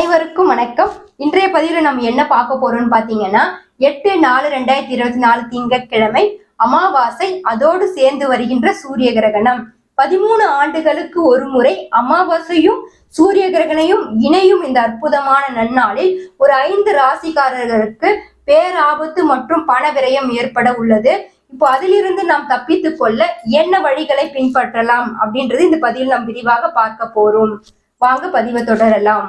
அனைவருக்கும் வணக்கம். இன்றைய பதிவில் நம்ம என்ன பார்க்க போறோம்னு பாத்தீங்கன்னா எட்டு நாலு ரெண்டாயிரத்தி இருபத்தி நாலு திங்கட்கிழமை அமாவாசை அதோடு சேர்ந்து வருகின்ற சூரிய கிரகணம். பதிமூணு ஆண்டுகளுக்கு ஒரு முறை அமாவாசையும் சூரிய கிரகணையும் இணையும் இந்த அற்புதமான நன்னாளில் ஒரு ஐந்து ராசிக்காரர்களுக்கு பேராபத்து மற்றும் பண விரயம் ஏற்பட உள்ளது. இப்போ அதிலிருந்து நாம் தப்பித்துக் கொள்ள என்ன வழிகளை பின்பற்றலாம் அப்படின்றது இந்த பதிவில் நாம் விரிவாக பார்க்க போறோம். வாங்க பதிவை தொடரலாம்.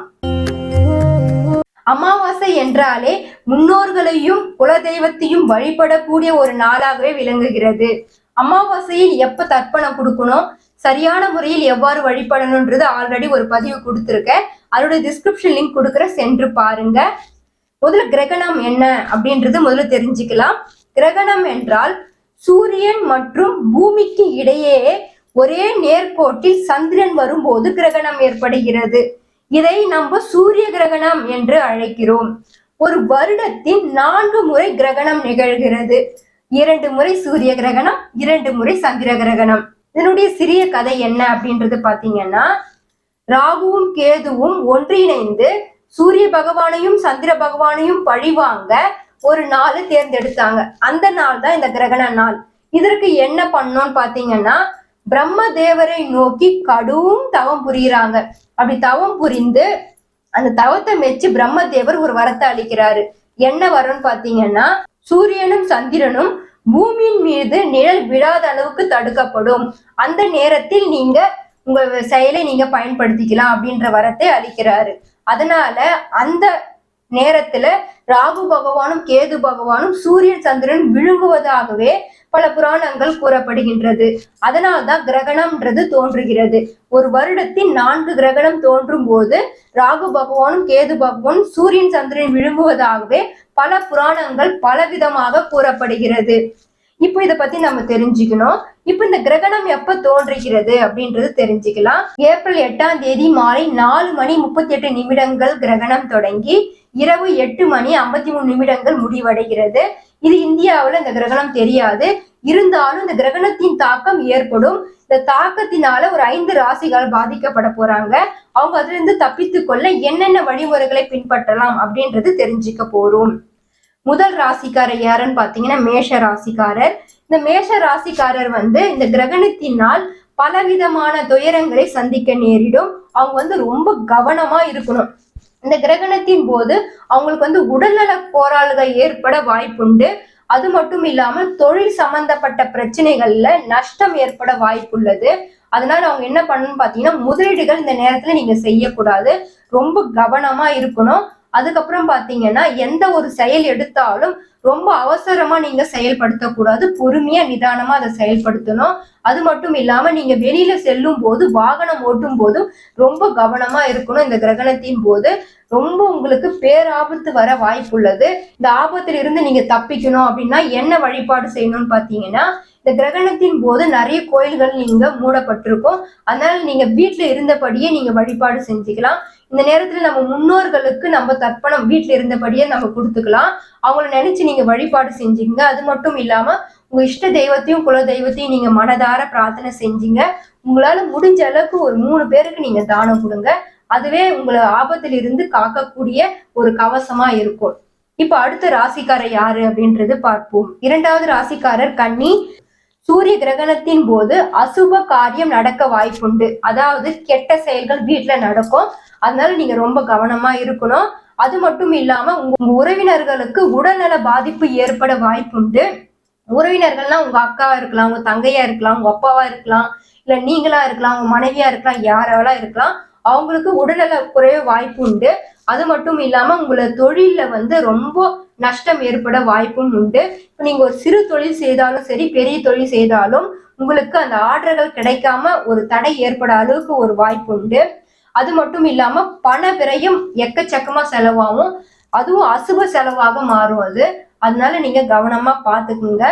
அமாவாசை என்றாலே முன்னோர்களையும் குலதெய்வத்தையும் வழிபடக்கூடிய ஒரு நாளாகவே விளங்குகிறது. அமாவாசையில் எப்ப தர்ப்பணம் கொடுக்கணும்? சரியான முறையில் எவ்வாறு வழிபடணும்ன்றது ஆல்ரெடி ஒரு பதிவு கொடுத்துருக்கேன். அதோட டிஸ்கிரிப்ஷன் லிங்க் கொடுக்குற சென்று பாருங்க. முதல்ல கிரகணம் என்ன அப்படின்றது முதல்ல தெரிஞ்சுக்கலாம். கிரகணம் என்றால் சூரியன் மற்றும் பூமிக்கு இடையே ஒரே நேர்கோட்டில் சந்திரன் வரும்போது கிரகணம் ஏற்படுகிறது. இதை நம்ம சூரிய கிரகணம் என்று அழைக்கிறோம். ஒரு வருடத்தின் நான்கு முறை கிரகணம் நிகழ்கிறது. இரண்டு முறை சூரிய கிரகணம் இரண்டு முறை சந்திர கிரகணம். இதனுடைய சிறிய கதை என்ன அப்படின்றது பாத்தீங்கன்னா ராகுவும் கேதுவும் ஒன்றிணைந்து சூரிய பகவானையும் சந்திர பகவானையும் பழிவாங்க ஒரு நாள் தேர்ந்தெடுத்தாங்க. அந்த நாள் தான் இந்த கிரகண நாள். இதற்கு என்ன பண்ணோம்னு பாத்தீங்கன்னா பிரம்ம தேவரை நோக்கி கடும் தவம் புரியுறாங்க. அப்படி தவம் புரிந்து அந்த தவத்தை மெச்சு பிரம்மதேவர் ஒரு வரத்தை அளிக்கிறாரு. என்ன வரும்னு பாத்தீங்கன்னா சூரியனும் சந்திரனும் பூமியின் மீது நிழல் விழாத அளவுக்கு தடுக்கப்படும். அந்த நேரத்தில் நீங்க உங்க செயலை நீங்க பயன்படுத்திக்கலாம் அப்படின்ற வரத்தை அளிக்கிறாரு. அதனால அந்த நேரத்துல ராகு பகவானும் கேது பகவானும் சூரியன் சந்திரன் விழுங்குவதாகவே பல புராணங்கள் கூறப்படுகின்றது. அதனால்தான் கிரகணம்ன்றது தோன்றுகிறது. ஒரு வருடத்தின் நான்கு கிரகணம் தோன்றும் போது ராகு பகவானும் கேது பகவானும் சூரியன் சந்திரன் விழுங்குவதாகவே பல புராணங்கள் பலவிதமாக கூறப்படுகிறது. இப்போ இதை பத்தி நம்ம தெரிஞ்சுக்கணும். இப்போ இந்த கிரகணம் எப்ப தோன்றுகிறது அப்படின்றது தெரிஞ்சுக்கலாம். ஏப்ரல் எட்டாம் தேதி மாலை நாலு மணி முப்பத்தி எட்டு நிமிடங்கள் கிரகணம் தொடங்கி இரவு எட்டு மணி ஐம்பத்தி மூணு நிமிடங்கள் முடிவடைகிறது. இது இந்தியாவுல இந்த கிரகணம் தெரியாது. இருந்தாலும் இந்த கிரகணத்தின் தாக்கம் ஏற்படும். இந்த தாக்கத்தினால ஒரு ஐந்து ராசிகள் பாதிக்கப்பட போறாங்க. அவங்க அதுல இருந்து தப்பித்து கொள்ள என்னென்ன வழிமுறைகளை பின்பற்றலாம் அப்படின்றது தெரிஞ்சுக்க போறோம். முதல் ராசிக்காரர் யாருன்னு பாத்தீங்கன்னா மேஷ ராசிக்காரர். இந்த மேஷ ராசிக்காரர் வந்து இந்த கிரகணத்தினால் பலவிதமான துயரங்களை சந்திக்க நேரிடும். அவங்க வந்து ரொம்ப கவனமா இருக்கணும். இந்த கிரகணத்தின் போது அவங்களுக்கு வந்து உடல்நல போராளுகள் ஏற்பட வாய்ப்புண்டு. அது மட்டும் இல்லாம தொழில் சம்பந்தப்பட்ட பிரச்சனைகள்ல நஷ்டம் ஏற்பட வாய்ப்புள்ளது. அதனால அவங்க என்ன பண்ணணும்னு பாத்தீங்கன்னா முதலீடுகள் இந்த நேரத்துல நீங்க செய்யக்கூடாது. ரொம்ப கவனமா இருக்கணும். அதுக்கப்புறம் பாத்தீங்கன்னா எந்த ஒரு செயல் எடுத்தாலும் ரொம்ப அவசரமா நீங்க செயல்படுத்தக்கூடாது. பொறுமையா நிதானமா அதை செயல்படுத்தணும். அது மட்டும் இல்லாம நீங்க வெளியில செல்லும் போது வாகனம் ஓட்டும் போதும் ரொம்ப கவனமா இருக்கணும். இந்த கிரகணத்தின் போது ரொம்ப உங்களுக்கு பேராபத்து வர வாய்ப்புள்ளது. இந்த ஆபத்துல இருந்து நீங்க தப்பிக்கணும் அப்படின்னா என்ன வழிபாடு செய்யணும்னு பாத்தீங்கன்னா இந்த கிரகணத்தின் போது நிறைய கோயில்கள் நீங்க மூடப்பட்டிருக்கும். அதனால நீங்க வீட்டுல இருந்தபடியே நீங்க வழிபாடு செஞ்சுக்கலாம். இந்த நேரத்துல நம்ம முன்னோர்களுக்கு நம்ம தர்ப்பணம் வீட்டுல இருந்தபடியே நம்ம கொடுத்துக்கலாம். அவங்கள நினைச்சு நீங்க வழிபாடு செஞ்சீங்க. அது மட்டும் இல்லாம உங்க இஷ்ட தெய்வத்தையும் குல தெய்வத்தையும் நீங்க மனதார பிரார்த்தனை செஞ்சீங்க. உங்களால முடிஞ்ச அளவுக்கு ஒரு மூணு பேருக்கு நீங்க தானம் கொடுங்க. அதுவே உங்களை ஆபத்தில் இருந்து காக்கக்கூடிய ஒரு கவசமா இருக்கும். இப்ப அடுத்த ராசிக்காரர் யாரு அப்படின்றது பார்ப்போம். இரண்டாவது ராசிக்காரர் கன்னி. சூரிய கிரகணத்தின் போது அசுப காரியம் நடக்க வாய்ப்புண்டு. அதாவது கெட்ட செயல்கள் வீட்டுல நடக்கும். அதனால நீங்க ரொம்ப கவனமா இருக்கணும். அது மட்டும் இல்லாம உங்க உறவினர்களுக்கு உடல்நல பாதிப்பு ஏற்பட வாய்ப்புண்டு. உறவினர்கள்லாம் உங்க அக்காவா இருக்கலாம் உங்க தங்கையா இருக்கலாம் உங்க அப்பாவா இருக்கலாம் இல்ல நீங்களா இருக்கலாம் உங்க மனைவியா இருக்கலாம் யாராவெல்லாம் இருக்கலாம் அவங்களுக்கு உடல்நல குறைய வாய்ப்பு உண்டு அது மட்டும் இல்லாம உங்களை தொழில்ல வந்து ரொம்ப நஷ்டம் ஏற்பட வாய்ப்பும் உண்டு. இப்போ நீங்க ஒரு சிறு தொழில் செய்தாலும் சரி பெரிய தொழில் செய்தாலும் உங்களுக்கு அந்த ஆர்டர்கள் கிடைக்காம ஒரு தடை ஏற்பட அளவுக்கு ஒரு வாய்ப்பு உண்டு. அது மட்டும் இல்லாம பண விரயம் எக்கச்சக்கமா செலவாகும். அதுவும் அசுப செலவாக மாறும் அது. அதனால நீங்க கவனமா பாத்துக்குங்க.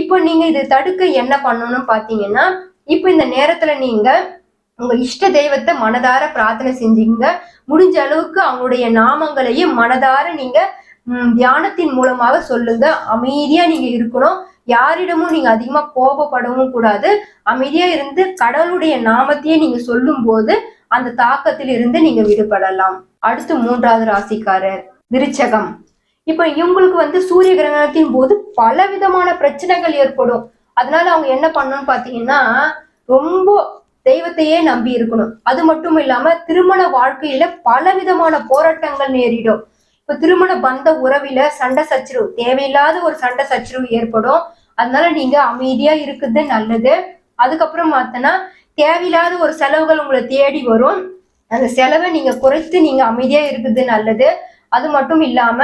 இப்போ நீங்க இது தடுக்க என்ன பண்ணணும்னு பாத்தீங்கன்னா இப்போ இந்த நேரத்துல நீங்க உங்க இஷ்ட தெய்வத்தை மனதார பிரார்த்தனை செஞ்சீங்க முடிஞ்ச அளவுக்கு அவங்களுடைய நாமங்களையும் மனதார நீங்க தியானத்தின் மூலமாக சொல்லுங்க. அமைதியா நீங்க இருக்கணும். யாரிடமும் நீங்க அதிகமா கோபப்படவும் கூடாது. அமைதியா இருந்து கடவுளுடைய நாமத்தையே நீங்க சொல்லும் போது அந்த தாக்கத்தில் இருந்து நீங்க விடுபடலாம். அடுத்து மூன்றாவது ராசிக்காரர் விருச்சகம். இப்ப இவங்களுக்கு வந்து சூரிய கிரகணத்தின் போது பல விதமான பிரச்சனைகள் ஏற்படும். அதனால அவங்க என்ன பண்ணணும்னு பாத்தீங்கன்னா ரொம்ப தெய்வத்தையே நம்பி இருக்கணும். அது மட்டும் இல்லாம திருமண வாழ்க்கையில பல விதமான போராட்டங்கள் நேரிடும். இப்ப திருமண பந்த உறவில சண்டை சச்சரவு தேவையில்லாத ஒரு சண்டை சச்சரவு ஏற்படும். அதனால நீங்க அமைதியா இருக்குது நல்லது. அதுக்கப்புறம் பார்த்தோன்னா தேவையில்லாத ஒரு செலவுகள் உங்களை தேடி வரும். அந்த செலவை நீங்க குறைத்து நீங்க அமைதியா இருக்குது நல்லது. அது மட்டும் இல்லாம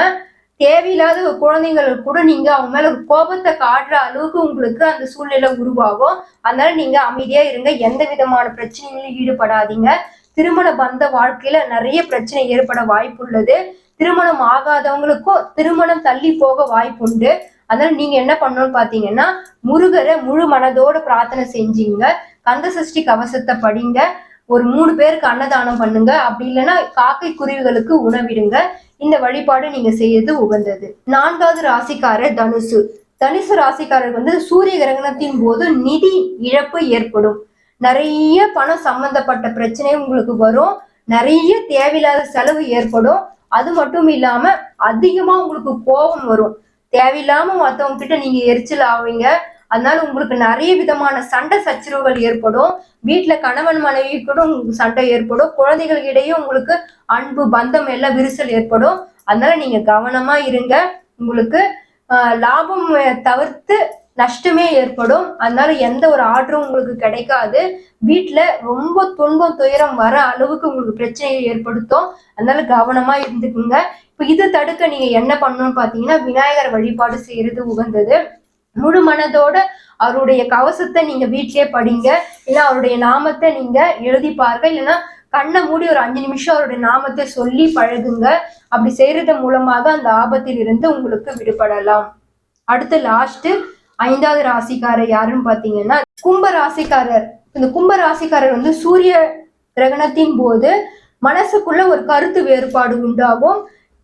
தேவையில்லாத குழந்தைங்களுக்கு கூட நீங்க அவங்க மேல கோபத்தை காட்டுற அளவுக்கு உங்களுக்கு அந்த சூழ்நிலை உருவாகும். அதனால நீங்க அமைதியா இருங்க. எந்த விதமான பிரச்சனைகளும் ஈடுபடாதீங்க. திருமண பந்த வாழ்க்கையில நிறைய பிரச்சனை ஏற்பட வாய்ப்புள்ளது திருமணம் ஆகாதவங்களுக்கும் திருமணம் தள்ளி போக வாய்ப்புண்டு அதனால நீங்க என்ன பண்ணணும்னு பாத்தீங்கன்னா முருகரை முழு மனதோட பிரார்த்தனை செஞ்சீங்க. கந்த சஷ்டி கவசத்தை படிங்க. ஒரு மூணு பேருக்கு அன்னதானம் பண்ணுங்க. அப்படி இல்லைன்னா காக்கை குருவிகளுக்கு உணவிடுங்க. இந்த வழிபாடு நீங்க செய்யறது உகந்தது. நான்காவது ராசிக்காரர் தனுசு. தனுசு ராசிக்காரர் வந்து சூரிய கிரகணத்தின் போது நிதி இழப்பு ஏற்படும். நிறைய பணம் சம்பந்தப்பட்ட பிரச்சனை உங்களுக்கு வரும். நிறைய தேவையில்லாத செலவு ஏற்படும். அது மட்டும் இல்லாம அதிகமா உங்களுக்கு கோபம் வரும். தேவையில்லாம மத்தவங்க கிட்ட நீங்க எரிச்சல் ஆவீங்க. அதனால உங்களுக்கு நிறைய விதமான சண்டை சச்சரவுகள் ஏற்படும். வீட்டுல கணவன் மனைவி கூட உங்களுக்கு சண்டை ஏற்படும். குழந்தைகளுக்கு இடையே உங்களுக்கு அன்பு பந்தம் எல்லாம் விரிசல் ஏற்படும். அதனால நீங்க கவனமா இருங்க. உங்களுக்கு லாபம் தவிர்த்து நஷ்டமே ஏற்படும். அதனால எந்த ஒரு ஆர்டரும் உங்களுக்கு கிடைக்காது. வீட்டுல ரொம்ப துன்பம் துயரம் வர அளவுக்கு உங்களுக்கு பிரச்சனையை ஏற்படுத்தும். அதனால கவனமா இருந்துக்குங்க. இப்ப இது தடுக்க நீங்க என்ன பண்ணணும்னு பாத்தீங்கன்னா விநாயகர் வழிபாடு செய்யறது உகந்தது. முழு மனதோட அவருடைய கவசத்தை நீங்க வீட்டிலேயே படிங்க. இல்ல அவருடைய நாமத்தை நீங்க எழுதி பாருங்க. இல்லைன்னா கண்ணை மூடி ஒரு அஞ்சு நிமிஷம் அவருடைய நாமத்தை சொல்லி பழகுங்க. அப்படி செய்யறது மூலமாக அந்த ஆபத்தில் இருந்து உங்களுக்கு விடுபடலாம். அடுத்து லாஸ்ட் ஐந்தாவது ராசிக்காரர் யாருன்னு பாத்தீங்கன்னா கும்ப ராசிக்காரர். இந்த கும்ப ராசிக்காரர் வந்து சூரிய கிரகணத்தின் போது மனசுக்குள்ள ஒரு கருத்து வேறுபாடு உண்டாகும்.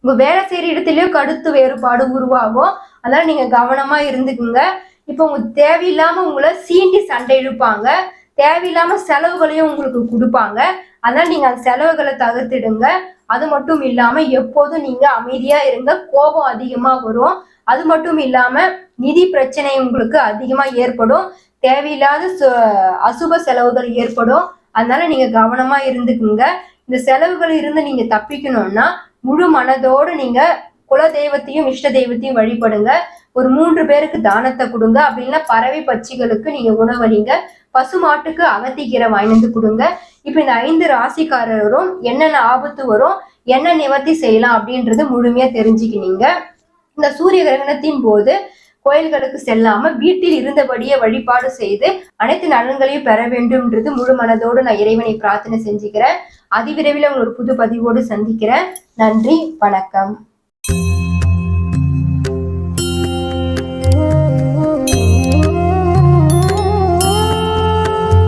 உங்க வேலை செய்யற இடத்துலயும் கருத்து வேறுபாடு உருவாகும். அதனால நீங்க கவனமா இருந்துக்குங்க. இப்போ உங்க தேவையில்லாம உங்களை சீண்டி சண்டை இழுப்பாங்க. தேவையில்லாம செலவுகளையும் உங்களுக்கு கொடுப்பாங்க. அதனால நீங்க அந்த செலவுகளை தவிர்த்திடுங்க. அது மட்டும் இல்லாம எப்போதும் நீங்க அமைதியா இருங்க. கோபம் அதிகமா வரும். அது மட்டும் இல்லாம நிதி பிரச்சனை உங்களுக்கு அதிகமா ஏற்படும். தேவையில்லாத சு- அசுப செலவுகள் ஏற்படும். அதனால நீங்க கவனமா இருந்துக்குங்க. இந்த செலவுகள் இருந்து நீங்க தப்பிக்கணும்னா முழு மனதோடு நீங்க குல தெய்வத்தையும் இஷ்ட தெய்வத்தையும் வழிபடுங்க. ஒரு மூன்று பேருக்கு தானத்தை கொடுங்க. அப்படின்னா பறவை பட்சிகளுக்கு நீங்க உணவளிங்க பசு மாட்டுக்கு அகத்திக்கீரை வாங்கிட்டு கொடுங்க. இப்ப இந்த ஐந்து ராசிக்காரரும் என்னென்ன ஆபத்து வரும் என்ன நிவர்த்தி செய்யலாம் அப்படின்றது முழுமையா தெரிஞ்சுக்கினீங்க. இந்த சூரிய கிரகணத்தின் போது கோயில்களுக்கு செல்லாம வீட்டில் இருந்தபடியே வழிபாடு செய்து அனைத்து நலன்களையும் பெற வேண்டும்ன்றது முழு மனதோடு நான் இறைவனை பிரார்த்தனை செஞ்சுக்கிறேன். அதிவிரைவில் உங்களை ஒரு புது பதிவோடு சந்திக்கிறேன். நன்றி வணக்கம். you.